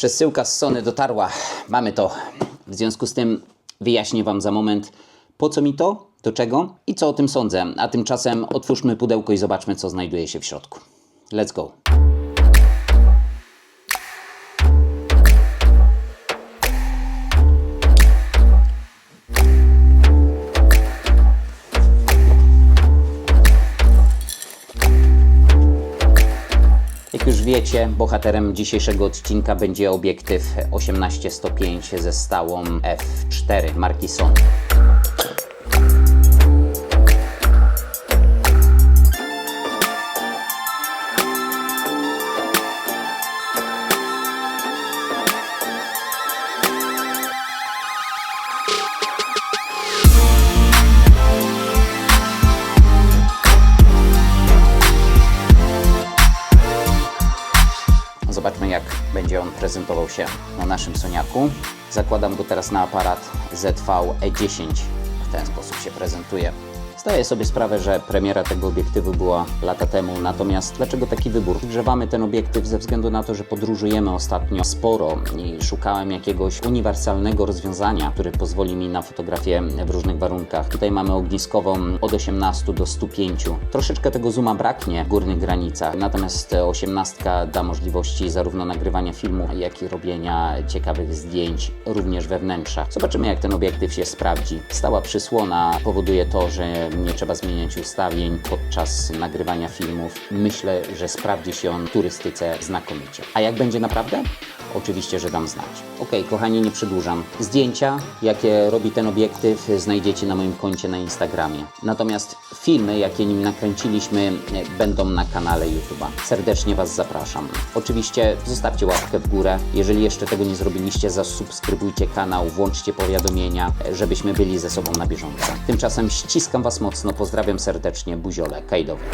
Przesyłka z Sony dotarła. Mamy to. W związku z tym wyjaśnię Wam za moment, po co mi to, do czego i co o tym sądzę. A tymczasem otwórzmy pudełko i zobaczmy, co znajduje się w środku. Let's go. Jak już wiecie, bohaterem dzisiejszego odcinka będzie obiektyw 18-105 ze stałą f4 marki Sony. Zobaczmy, jak będzie on prezentował się na naszym Soniaku. Zakładam go teraz na aparat ZV-E10. W ten sposób się prezentuje. Zdaję sobie sprawę, że premiera tego obiektywu była lata temu, natomiast dlaczego taki wybór? Grzewamy ten obiektyw ze względu na to, że podróżujemy ostatnio sporo i szukałem jakiegoś uniwersalnego rozwiązania, które pozwoli mi na fotografię w różnych warunkach. Tutaj mamy ogniskową od 18 do 105. Troszeczkę tego zooma braknie w górnych granicach, natomiast 18 da możliwości zarówno nagrywania filmu, jak i robienia ciekawych zdjęć również we wnętrzach. Zobaczymy, jak ten obiektyw się sprawdzi. Stała przysłona powoduje to, że nie trzeba zmieniać ustawień podczas nagrywania filmów. Myślę, że sprawdzi się on w turystyce znakomicie. A jak będzie naprawdę? Oczywiście, że dam znać. Ok, kochani, nie przedłużam. Zdjęcia, jakie robi ten obiektyw, znajdziecie na moim koncie na Instagramie. Natomiast filmy, jakie nim nakręciliśmy, będą na kanale YouTube'a. Serdecznie Was zapraszam. Oczywiście zostawcie łapkę w górę. Jeżeli jeszcze tego nie zrobiliście, zasubskrybujcie kanał, włączcie powiadomienia, żebyśmy byli ze sobą na bieżąco. Tymczasem ściskam Was mocno, pozdrawiam serdecznie, buziole, kajdowy.